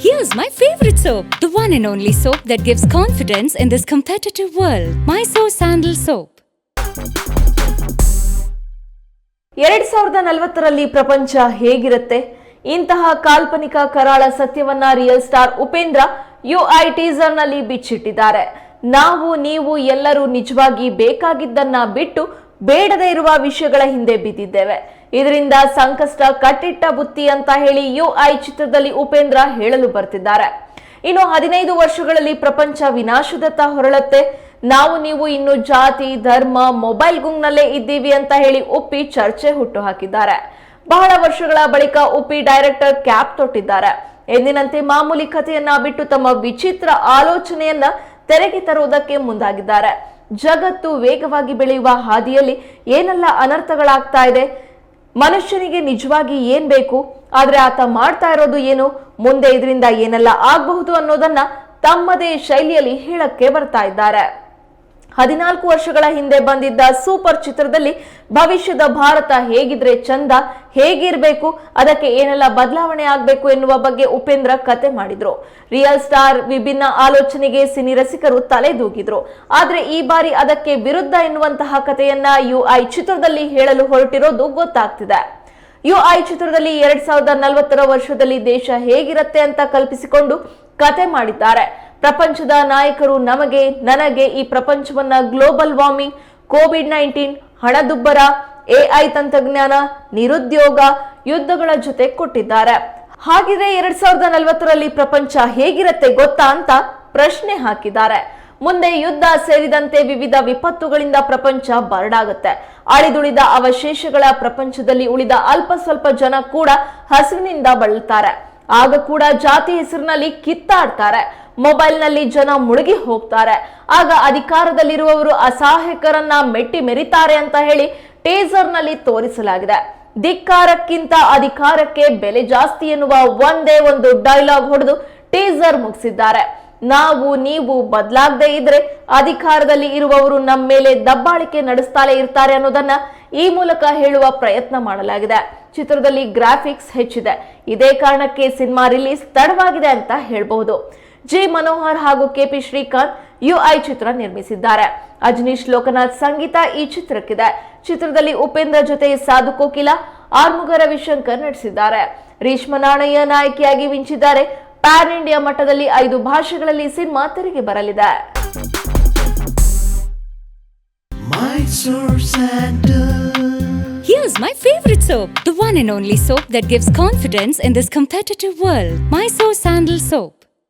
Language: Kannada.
Here's my favorite soap, the one and only soap that gives confidence in this competitive world. Mysore Sandal Soap. ಎರಡ್ ಸಾವಿರದ ನಲವತ್ತರಲ್ಲಿ ಪ್ರಪಂಚ ಹೇಗಿರುತ್ತೆ ಇಂತಹ ಕಾಲ್ಪನಿಕ ಕರಾಳ ಸತ್ಯವನ್ನ ರಿಯಲ್ ಸ್ಟಾರ್ ಉಪೇಂದ್ರ ಯುಐ ಟೀಸರ್ನಲ್ಲಿ ಬಿಚ್ಚಿಟ್ಟಿದ್ದಾರೆ ನಾವು ನೀವು ಎಲ್ಲರೂ ನಿಜವಾಗಿ ಬೇಕಾಗಿದ್ದನ್ನ ಬಿಟ್ಟು ಬೇಡದೇ ಇರುವ ವಿಷಯಗಳ ಹಿಂದೆ ಬಿದ್ದಿದ್ದೇವೆ ಇದರಿಂದ ಸಂಕಷ್ಟ ಕಟ್ಟಿಟ್ಟ ಬುತ್ತಿ ಅಂತ ಹೇಳಿ ಯುಐ ಚಿತ್ರದಲ್ಲಿ ಉಪೇಂದ್ರ ಹೇಳಲು ಬರ್ತಿದ್ದಾರೆ. ಇನ್ನು ಹದಿನೈದು ವರ್ಷಗಳಲ್ಲಿ ಪ್ರಪಂಚ ವಿನಾಶದತ್ತ ಹೊರಳುತ್ತೆ. ನಾವು ನೀವು ಇನ್ನು ಜಾತಿ, ಧರ್ಮ, ಮೊಬೈಲ್ ಗುಂಗ್ನಲ್ಲೇ ಇದ್ದೀವಿ ಅಂತ ಹೇಳಿ ಉಪ್ಪಿ ಚರ್ಚೆ ಹುಟ್ಟು ಹಾಕಿದ್ದಾರೆ. ಬಹಳ ವರ್ಷಗಳ ಬಳಿಕ ಉಪ್ಪಿ ಡೈರೆಕ್ಟರ್ ಕ್ಯಾಪ್ ತೊಟ್ಟಿದ್ದಾರೆ. ಎಂದಿನಂತೆ ಮಾಮೂಲಿ ಕಥೆಯನ್ನ ಬಿಟ್ಟು ತಮ್ಮ ವಿಚಿತ್ರ ಆಲೋಚನೆಯನ್ನ ತೆರೆಗೆ ತರುವುದಕ್ಕೆ ಮುಂದಾಗಿದ್ದಾರೆ. ಜಗತ್ತು ವೇಗವಾಗಿ ಬೆಳೆಯುವ ಹಾದಿಯಲ್ಲಿ ಏನೆಲ್ಲ ಅನರ್ಥಗಳಾಗ್ತಾ ಇದೆ? ಮನುಷ್ಯನಿಗೆ ನಿಜವಾಗಿ ಏನ್ ಬೇಕು? ಆದ್ರೆ ಆತ ಮಾಡ್ತಾ ಇರೋದು ಏನು? ಮುಂದೆ ಇದರಿಂದ ಏನೆಲ್ಲ ಆಗಬಹುದು ಅನ್ನೋದನ್ನ ತಮ್ಮದೇ ಶೈಲಿಯಲ್ಲಿ ಹೇಳಕ್ಕೆ ಬರ್ತಾ ಇದ್ದಾರೆ. ಹದಿನಾಲ್ಕು ವರ್ಷಗಳ ಹಿಂದೆ ಬಂದಿದ್ದ ಸೂಪರ್ ಚಿತ್ರದಲ್ಲಿ ಭವಿಷ್ಯದ ಭಾರತ ಹೇಗಿದ್ರೆ ಚಂದ, ಹೇಗಿರಬೇಕು, ಅದಕ್ಕೆ ಏನೆಲ್ಲ ಬದಲಾವಣೆ ಆಗಬೇಕು ಎನ್ನುವ ಬಗ್ಗೆ ಉಪೇಂದ್ರ ಕತೆ ಮಾಡಿದ್ರು. ರಿಯಲ್ ಸ್ಟಾರ್ ವಿಭಿನ್ನ ಆಲೋಚನೆಗೆ ಸಿನಿ ರಸಿಕರು ತಲೆದೂಗಿದ್ರು. ಆದ್ರೆ ಈ ಬಾರಿ ಅದಕ್ಕೆ ವಿರುದ್ಧ ಎನ್ನುವಂತಹ ಕಥೆಯನ್ನ ಯುಐ ಚಿತ್ರದಲ್ಲಿ ಹೇಳಲು ಹೊರಟಿರೋದು ಗೊತ್ತಾಗ್ತಿದೆ. ಯುಐ ಚಿತ್ರದಲ್ಲಿ ಎರಡ್ ಸಾವಿರದ ನಲವತ್ತರ ವರ್ಷದಲ್ಲಿ ದೇಶ ಹೇಗಿರತ್ತೆ ಅಂತ ಕಲ್ಪಿಸಿಕೊಂಡು ಕತೆ ಮಾಡಿದ್ದಾರೆ. ಪ್ರಪಂಚದ ನಾಯಕರು ನಮಗೆ, ನನಗೆ ಈ ಪ್ರಪಂಚವನ್ನ ಗ್ಲೋಬಲ್ ವಾರ್ಮಿಂಗ್, ಕೋವಿಡ್ ನೈನ್ಟೀನ್, ಹಣದುಬ್ಬರ ಎಐ ತಂತ್ರಜ್ಞಾನ, ನಿರುದ್ಯೋಗ ಯುದ್ಧಗಳ ಜೊತೆ ಕೊಟ್ಟಿದ್ದಾರೆ. ಹಾಗಿದ್ರೆ ಎರಡ್ ಸಾವಿರದ ನಲವತ್ತರಲ್ಲಿ ಪ್ರಪಂಚ ಹೇಗಿರತ್ತೆ ಗೊತ್ತಾ ಅಂತ ಪ್ರಶ್ನೆ ಹಾಕಿದ್ದಾರೆ. ಮುಂದೆ ಯುದ್ಧ ಸೇರಿದಂತೆ ವಿವಿಧ ವಿಪತ್ತುಗಳಿಂದ ಪ್ರಪಂಚ ಬರಡಾಗುತ್ತೆ. ಅಳಿದುಳಿದ ಅವಶೇಷಗಳ ಪ್ರಪಂಚದಲ್ಲಿ ಉಳಿದ ಅಲ್ಪ ಸ್ವಲ್ಪ ಜನ ಕೂಡ ಹಸಿವಿನಿಂದ ಬಳಲ್ತಾರೆ. ಆಗ ಕೂಡ ಜಾತಿ ಹೆಸರಿನಲ್ಲಿ ಕಿತ್ತಾಡ್ತಾರೆ. ಮೊಬೈಲ್ನಲ್ಲಿ ಜನ ಮುಳುಗಿ ಹೋಗ್ತಾರೆ. ಆಗ ಅಧಿಕಾರದಲ್ಲಿರುವವರು ಅಸಹಾಯಕರನ್ನ ಮೆಟ್ಟಿ ಮೆರಿತಾರೆ ಅಂತ ಹೇಳಿ ಟೇಸರ್ನಲ್ಲಿ ತೋರಿಸಲಾಗಿದೆ. ಧಿಕ್ಕಾರಕ್ಕಿಂತ ಅಧಿಕಾರಕ್ಕೆ ಬೆಲೆ ಜಾಸ್ತಿ ಎನ್ನುವ ಒಂದೇ ಒಂದು ಡೈಲಾಗ್ ಹೊಡೆದು ಟೀಸರ್ ಮುಗಿಸಿದ್ದಾರೆ. ನಾವು ನೀವು ಬದಲಾಗದೆ ಇದ್ರೆ ಅಧಿಕಾರದಲ್ಲಿ ಇರುವವರು ನಮ್ಮ ಮೇಲೆ ದಬ್ಬಾಳಿಕೆ ನಡೆಸ್ತಾಲೇ ಇರ್ತಾರೆ ಅನ್ನೋದನ್ನ ಈ ಮೂಲಕ ಹೇಳುವ ಪ್ರಯತ್ನ ಮಾಡಲಾಗಿದೆ. ಚಿತ್ರದಲ್ಲಿ ಗ್ರಾಫಿಕ್ಸ್ ಹೆಚ್ಚಿದೆ. ಇದೇ ಕಾರಣಕ್ಕೆ ಸಿನಿಮಾ ರಿಲೀಸ್ ತಡವಾಗಿದೆ ಅಂತ ಹೇಳಬಹುದು. ಜಿ ಮನೋಹರ್ ಹಾಗೂ ಕೆಪಿ ಶ್ರೀಕಾಂತ್ ಯುಐ ಚಿತ್ರ ನಿರ್ಮಿಸಿದ್ದಾರೆ. ಅಜನೀಶ್ ಲೋಕನಾಥ್ ಸಂಗೀತ ಈ ಚಿತ್ರಕ್ಕಿದೆ. ಚಿತ್ರದಲ್ಲಿ ಉಪೇಂದ್ರ ಜೊತೆ ಸಾಧು ಕೋಕಿಲ, ಆರ್ಮುಗ ರವಿಶಂಕರ್ ನಟಿಸಿದ್ದಾರೆ. ರೇಷ್ಮಾ ನಾಣಯ್ಯ ನಾಯಕಿಯಾಗಿ ಮಿಂಚಿದ್ದಾರೆ. ಪ್ಯಾನ್ ಇಂಡಿಯಾ ಮಟ್ಟದಲ್ಲಿ ಐದು ಭಾಷೆಗಳಲ್ಲಿ ಸಿನಿಮಾ ತೆರೆಗೆ ಬರಲಿದೆ Here's my favorite soap, the one and only soap that gives confidence in this competitive world. My Soap Sandal Soap.